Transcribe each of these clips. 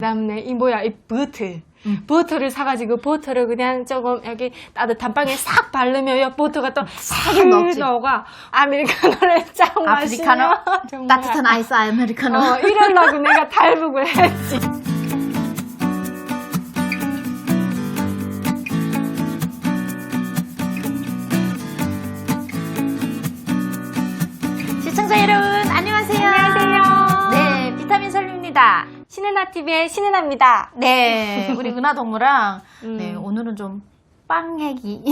그다음에 이 뭐야 이 버터. 음. 버터를 사가지고 버터를 그냥 조금 여기 따뜻한 빵에 싹 바르면 이 버터가 또싹 넣지. 넣어가 아메리카노를 쫙 아프리카노 마시면 정말 따뜻한 아이스 아메리카노. 어, 이러려고 내가 달북을 했지. 신은아 TV의 신은아입니다. 네, 우리 은하 동무랑 음. 네, 오늘은 좀 빵 얘기.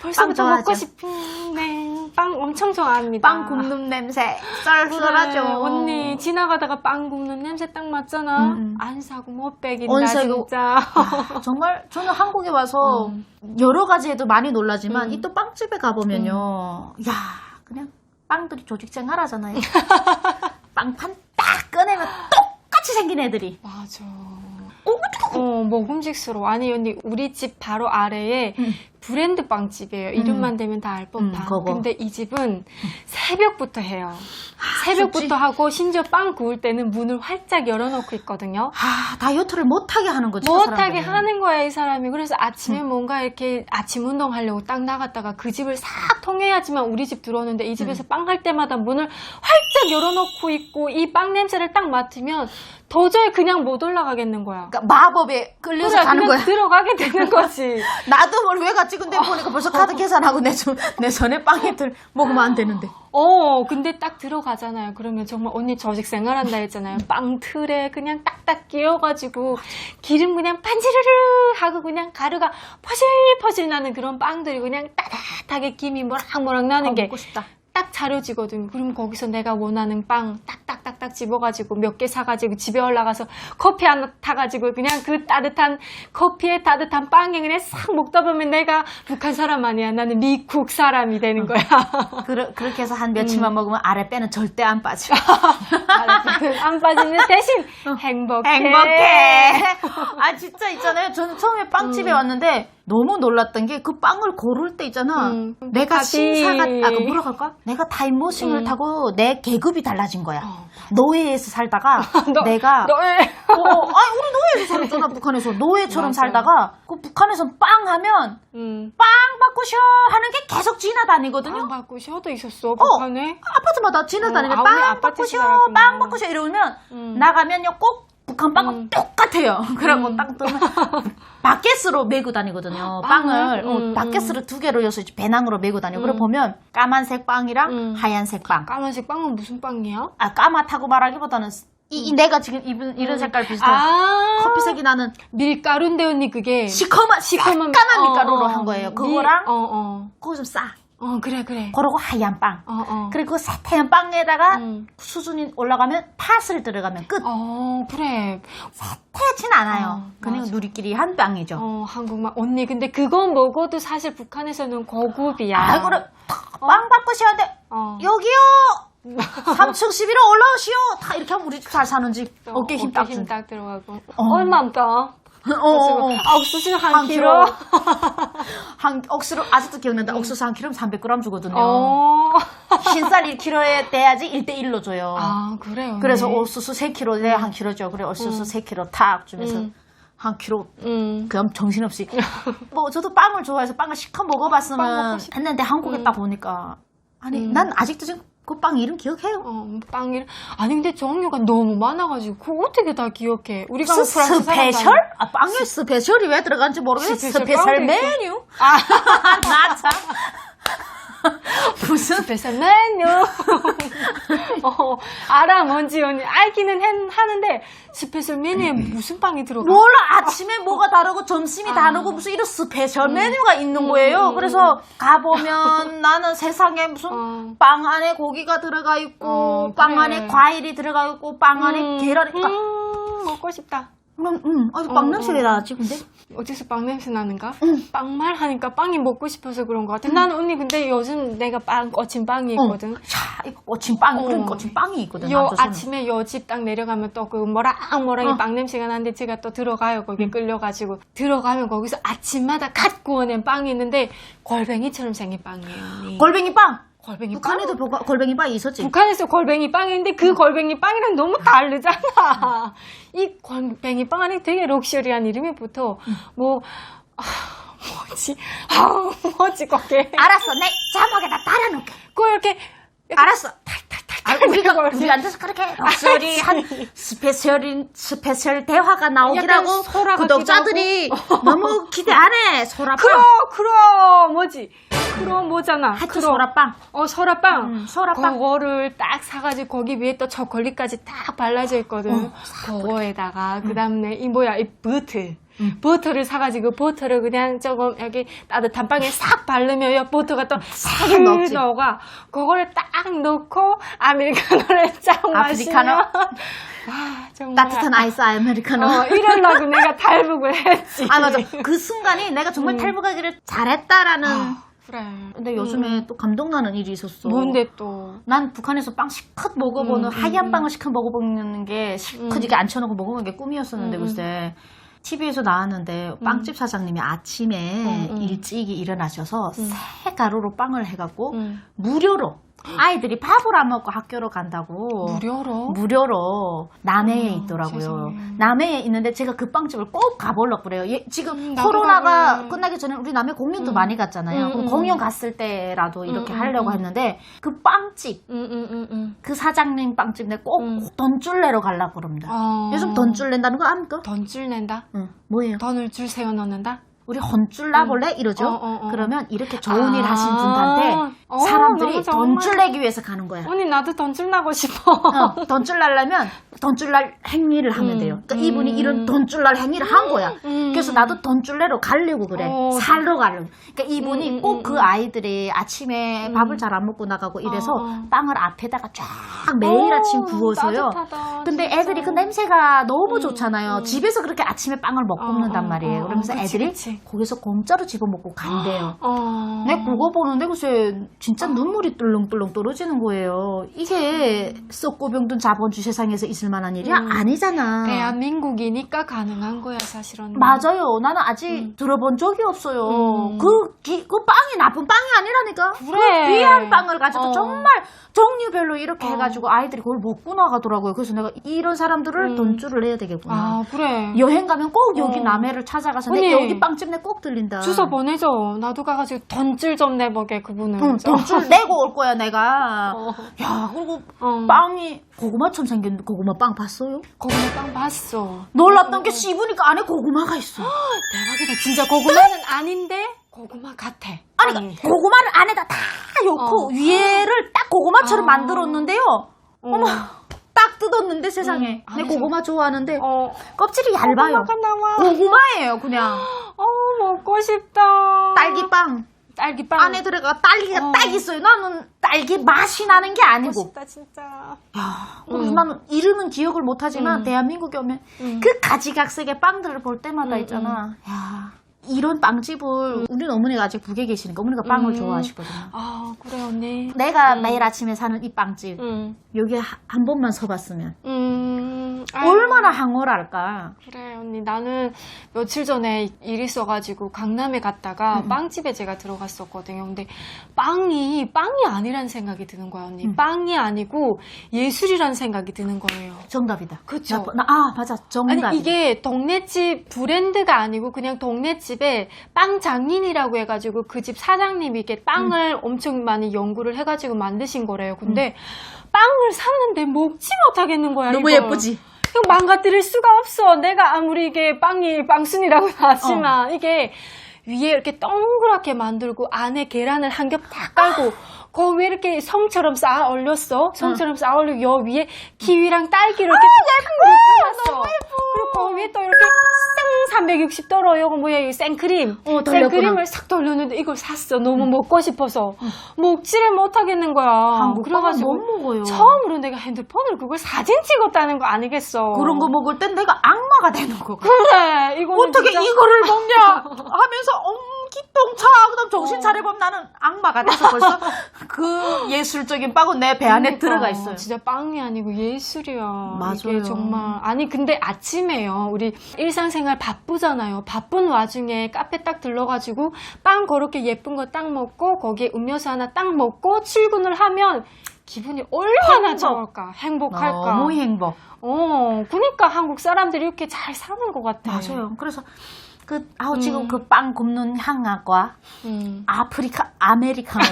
벌써부터. 먹고 싶은데 빵 엄청 좋아합니다. 빵 굽는 냄새 썰썰하죠. 그래, 언니 지나가다가 빵 굽는 냄새 딱 맡잖아. 음, 음. 안 사고 못 빼긴다 안 사고. 진짜. 아, 정말 저는 한국에 와서 여러 가지에도 많이 놀라지만 음. 이또 빵집에 가보면요. 야 그냥 빵들이 조직생 하라잖아요. 빵판 딱 꺼내면 똑같이 생긴 애들이. 맞아. 어, 먹음직스러워. 아니, 언니, 우리 집 바로 아래에 음. 브랜드 빵집이에요. 이름만 대면 다 알 법한. 음, 그거. 근데 이 집은 새벽부터 해요. 새벽부터 좋지. 하고 심지어 빵 구울 때는 문을 활짝 열어놓고 있거든요. 아 다이어트를 못하게 하는 거지. 저 못하게. 하는 거야, 이 사람이. 그래서 아침에 뭔가 이렇게 아침 운동하려고 딱 나갔다가 그 집을 싹 통해야지만 우리 집 들어오는데 이 집에서 빵할 때마다 문을 활짝 열어놓고 있고 이 빵 냄새를 딱 맡으면 도저히 그냥 못 올라가겠는 거야. 그러니까 마법에 끌려서 그래, 가는 그냥 거야. 들어가게 되는 거지. 나도 뭘왜 갔지? 근데 보니까 벌써 카드 계산하고 내, 손- 내 손에 빵애들 먹으면 안 되는데. 어, 근데 딱 들어가잖아요. 그러면 정말 언니 저식 생활한다 했잖아요. 빵 틀에 그냥 딱딱 끼워가지고 기름 그냥 반지르르 하고 그냥 가루가 퍼실퍼실 나는 그런 빵들이 그냥 따뜻하게 김이 모락모락 나는 아, 게 먹고 싶다. 딱 차려지거든. 그럼 거기서 내가 원하는 빵 딱딱딱딱 집어가지고 몇 개 사가지고 집에 올라가서 커피 하나 타가지고 그냥 그 따뜻한 커피에 따뜻한 빵에 그냥 싹 먹다 보면 내가 북한 사람 아니야. 나는 미국 사람이 되는 거야. 그러, 그렇게 해서 한 며칠만 먹으면 아랫배는 절대 안 빠져. 안 빠지는 대신 행복해. 행복해. 아 진짜 있잖아요. 저는 처음에 빵집에 왔는데 너무 놀랐던 게 그 빵을 고를 때 있잖아. 음. 내가 밥이. 신사가 아, 그 뭐라 할까? 내가 타임머신을 음. 타고 내 계급이 달라진 거야. 어. 노예에서 살다가 너- 내가 너, 어, 어, 아니 우리 노예에서 살았잖아 북한에서 노예처럼 맞아. 살다가 그 북한에서 빵 하면 음. 빵 바꾸셔 하는 게 계속 지나다니거든요. 빵 받고 쉬어도 있었어, 북한에? 아파트마다 지나다니면 어, 빵 바꾸셔, 살았구나. 빵 바꾸셔 이러면 음. 나가면요 꼭 북한 빵은 음. 똑같아요. 그러고 음. 딱 뜨면 바켓으로 메고 다니거든요. 빵을? 빵을 어, 음, 바켓으로 두 개로 여서 배낭으로 메고 다니고. 그래 음. 보면 까만색 빵이랑 음. 하얀색 빵. 까만색 빵은 무슨 빵이야? 아 까맣다고 말하기보다는 이, 이 내가 지금 입은 이런 색깔 비슷한 음. 아, 커피색이 나는 밀가루인데 언니 그게 시커먼 시커먼 까만 어, 밀가루로 어, 한 거예요. 밀- 그거랑 어, 어. 그거 좀 싸. 어, 그래, 그래. 그러고 하얀 빵. 어, 어. 그리고 그 새하얀 빵에다가 음. 수준이 올라가면 팥을 들어가면 끝. 어, 그래. 태진 않아요. 어, 그냥 맞아. 누리끼리 한 빵이죠. 어, 한국말. 언니, 근데 그거 먹어도 사실 북한에서는 고급이야. 아, 그래. 빵 바꾸셔야 돼. 어. 여기요. 3층 11호 올라오시오. 다 이렇게 하면 우리 집잘 사는 집. 어 깨 힘딱 준. 힘딱 들어가고. 어. 얼마입니까? 어, 어, 어. 아, 옥수수 한, 한 킬로. 한 억수로 아직도 기억난다. 옥수수 한 킬로면 300g 주거든요. 어. 흰쌀 1kg에 돼야지 1대1로 줘요. 아, 그래요. 그래서 언니. 옥수수 3kg에 한 킬로죠. 그래 옥수수 음. 3kg 탁 주면서 음. 한 킬로 음. 그럼 정신없이 뭐 저도 빵을 좋아해서 빵을 실컷 빵 먹어봤으면 싶- 했는데 한국에 음. 딱 보니까 아니 음. 난 아직도 지금 그 빵 이름 기억해요. 어, 빵이 아니 근데 종류가 너무 많아가지고 그거 어떻게 다 기억해? 우리가 뭐 스, 프랑스 사람도 스페셜? 아, 빵에 스페셜이 왜 들어간지 모르겠어. 스페셜 스페셜? 메뉴? 아, 나 참. 무슨 스페셜 메뉴. 어, 알아 뭔지 언니 알기는 한- 하는데 스페셜 메뉴에 무슨 빵이 들어가? 몰라 아침에 뭐가 다르고 점심이 아. 다르고 무슨 이런 스페셜 메뉴가 있는 거예요. 음, 그래서 가보면 나는 세상에 무슨 어. 빵 안에 고기가 들어가 있고 어, 빵 그래. 안에 과일이 들어가 있고 빵 안에 음, 계란이 그러니까 음, 먹고 싶다. 그럼 음 아주 빵 어, 냄새가 어. 나지 근데 어디서 빵 냄새 나는가? 응. 빵말 하니까 빵이 먹고 싶어서 그런 것 같아. 나는 언니 근데 요즘 내가 빵 꽂힌 빵이 어. 있거든. 야 이거 꽂힌 빵 어. 그런 꽂힌 빵이 있거든. 요. 아침에 요 집 딱 내려가면 또 그 뭐랑 뭐랑 어. 이빵 냄새가 나는데 제가 또 들어가요 거기 끌려가지고 들어가면 거기서 아침마다 갓 구워낸 빵이 있는데 골뱅이처럼 생긴 빵이에요. 언니. 골뱅이 빵. 골뱅이 빵. 북한에도 보- 골뱅이 빵이 있었지. 북한에서 골뱅이 빵인데 그 골뱅이 빵이랑 너무 다르잖아. 이 골뱅이 빵 안에 되게 럭셔리한 이름이 붙어. 뭐, 아, 뭐지? 아, 뭐지, 거기. 알았어, 내 자막에다 따라놓게. 그 이렇게, 알았어. 탈탈탈. 아, 우리가 우리한테서 그렇게 럭셔리한 스페셜인 스페셜 대화가 나오기라고 약간 소라 같기도 구독자들이 너무 기대 안 해. 소라빵. 크로, 크로, 뭐지? 크로 뭐잖아. 하여튼 크로. 소라빵. 어, 소라빵. 음, 소라빵. 그거를 딱 사가지고 거기 위에 또 초콜릿까지 딱 발라져 있거든. 어, 그거에다가 그 다음에 이 뭐야 이 버터. 버터를 사가지고 버터를 그냥 조금 여기 따뜻한 빵에 싹 바르면 이 버터가 또싹 넣지. 넣어가 그거를 딱 넣고 아메리카노를 쫙 마시면 아프리카노? 와 정말 따뜻한 아이스 아메리카노. 어, 이러려고 내가 탈북을 했지 아 맞아. 그 순간이 내가 정말 음. 탈북하기를 잘했다라는. 그래 근데 요즘에 또 감동나는 일이 있었어. 뭔데 또 난 북한에서 빵 실컷 먹어보는 음, 하얀 음, 빵을 실컷 먹어보는 게 실컷 음. 이게 앉혀놓고 먹어보는 게 꿈이었었는데 음, 음. 글쎄 TV에서 나왔는데 빵집 사장님이 아침에 음, 음. 일찍 일어나셔서 음. 새 가루로 빵을 해갖고 음. 무료로 아이들이 밥을 안 먹고 학교로 간다고 무료로 무료로 남해에 어머, 있더라고요. 세상에. 남해에 있는데 제가 그 빵집을 꼭 가보려고 그래요. 예, 지금 음, 나도 코로나가 가고. 끝나기 전에 우리 남해 공연도 음. 많이 갔잖아요. 음, 그럼 음. 공연 갔을 때라도 이렇게 음, 음, 하려고 음. 했는데 그 빵집 응응응응 그 사장님 빵집에 꼭 음. 돈줄 내러 가려고 그럽니다. 어. 요즘 돈줄 낸다는 거 압니까? 던줄 낸다? 응. 뭐예요? 돈을 줄 세워 넣는다? 우리 혼줄 나볼래? 이러죠? 어, 어, 어. 그러면 이렇게 좋은 일 아. 하신 분한테 어, 사람들이 너무 정말. 돈줄 내기 위해서 가는 거야. 언니 나도 던줄 나고 싶어. 어, 돈줄 날려면 돈줄 날 행위를 하면 음. 돼요. 그러니까 이분이 음. 이런 돈줄 날 행위를 한 거야. 음. 그래서 나도 돈줄 내러 가려고 그래. 어. 살러 가려고. 그러니까 이분이 음, 음, 꼭 음, 그 음. 아이들이 아침에 음. 밥을 잘 안 먹고 나가고 이래서 어, 어. 빵을 앞에다가 쫙 매일 아침 오, 구워서요. 따뜻하다, 근데 진짜. 애들이 그 냄새가 너무 음, 좋잖아요. 음. 집에서 그렇게 아침에 빵을 먹고 어, 먹는단 어, 말이에요. 어, 그러면서 어, 그치, 애들이 그치. 거기서 공짜로 집어먹고 간대요. 어. 내 그거 보는데 글쎄 진짜 눈물이 뚫렁뚫렁 떨어지는 거예요. 이게 썩고 병든 자본주의 세상에서 있을 만한 일이 음. 아니잖아. 대한민국이니까 가능한 거야 사실은. 맞아요. 나는 아직 음. 들어본 적이 없어요. 음. 그, 기- 그 빵이 나쁜 빵이 아니라니까. 그래. 그 귀한 빵을 가지고 어. 정말 종류별로 이렇게 어. 해가지고 아이들이 그걸 먹고 나가더라고요. 그래서 내가 이런 사람들을 음. 돈줄을 해야 되겠구나. 아 그래. 여행 가면 꼭 여기 어. 남해를 찾아가서 언니. 내 여기 빵집 내 꼭 들린다. 주소 보내줘. 나도 가가지고 던줄 좀 내보게 그분은. 응, 돈줄 내고 올 거야 내가. 어. 야 그리고 어. 빵이 고구마처럼 생겼는데 고구마 빵 봤어요? 고구마 빵 봤어. 놀랐던 게 씹으니까 안에 고구마가 있어. 대박이다. 진짜 고구마는 아닌데 고구마 같아. 아니 빵이. 고구마를 안에다 다 넣고 어. 위에를 딱 고구마처럼 아. 만들었는데요. 어머 딱 뜯었는데 세상에 음, 내 안에서. 고구마 좋아하는데 어. 껍질이 얇아요. 고구마가 나와. 고구마 예요 그냥 어 먹고 싶다. 딸기빵 딸기빵. 안에 들어가 딸기가 어. 딱 있어요. 나는 딸기 맛이 나는 게 먹고 아니고 싶다 진짜. 야, 음. 나는 이름은 기억을 못하지만 음. 대한민국에 오면 음. 그 가지각색의 빵들을 볼 때마다 음, 있잖아. 야, 이런 빵집을 우리 어머니가 아직 북에 계시니까 어머니가 빵을 음. 좋아하시거든요. 아 그래 언니. 내가 음. 매일 아침에 사는 이 빵집 응. 여기 하- 한 번만 서봤으면 음. 아유, 얼마나 항월할까. 그래 언니 나는 며칠 전에 일 있어가지고 강남에 갔다가 음. 빵집에 제가 들어갔었거든요. 근데 빵이 빵이 아니란 생각이 드는 거야 언니. 음. 빵이 아니고 예술이란 생각이 드는 거예요. 정답이다. 그쵸. 나, 나- 아 맞아 정답이다. 아니 이게 동네집 브랜드가 아니고 그냥 동네집에 빵 장인이라고 해가지고 그 집 사장님이 이렇게 빵을 엄청 많이 연구를 해가지고 만드신 거래요. 근데 빵을 샀는데 먹지 못하겠는 거야. 너무 이걸. 예쁘지. 이거 망가뜨릴 수가 없어. 내가 아무리 이게 빵이 빵순이라고 하지만 이게 위에 이렇게 동그랗게 만들고 안에 계란을 한 겹 다 깔고 그 위에 이렇게 성처럼 쌓아 올렸어. 성처럼 쌓아 올리고 여 위에 키위랑 딸기를 이렇게 딱 예뻐. 그리고 그 위에 또 이렇게 쌍 360도로 요거 뭐야 이 생크림. 어, 돌렸구나. 생크림을 싹 돌렸는데 이걸 샀어. 너무 먹고 싶어서 먹지를 못하겠는 거야. 한국 그래가지고 못 먹어요. 처음으로 내가 핸드폰으로 그걸 사진 찍었다는 거 아니겠어. 그런 거 먹을 땐 내가 악마가 되는 거. 그래 이거 어떻게 이거를 먹냐 하면서 기똥차 그다음 정신 차려보면 나는 악마가 돼서 벌써 그 예술적인 빵은 내 배 안에 그러니까, 들어가 있어요. 진짜 빵이 아니고 예술이야. 맞아요. 이게 정말 아니 근데 아침에요. 우리 일상생활 바쁘잖아요. 바쁜 와중에 카페 딱 들러가지고 빵 그렇게 예쁜 거 딱 먹고 거기에 음료수 하나 딱 먹고 출근을 하면 기분이 얼마나 행복. 좋을까, 행복할까. 너무 행복. 어, 그러니까 한국 사람들이 이렇게 잘 사는 것 같아. 맞아요. 그래서 그 아우 음. 지금 그빵 굽는 향과 음. 아프리카 아메리카노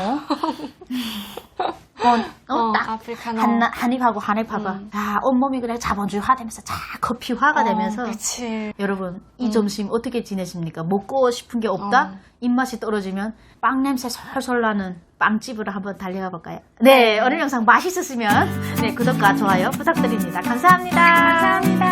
어, 어, 어, 딱 아프리카노. 한, 한입하고 한입하고 음. 야 온몸이 그냥 자본주의화 되면서 자 커피화가 되면서 어, 그치. 여러분 이 음. 점심 어떻게 지내십니까? 먹고 싶은 게 없다? 어. 입맛이 떨어지면 빵 냄새 솔솔 나는 빵집으로 한번 달려가 볼까요? 네, 오늘 영상 맛있었으면 네, 구독과 좋아요 부탁드립니다. 감사합니다. 감사합니다.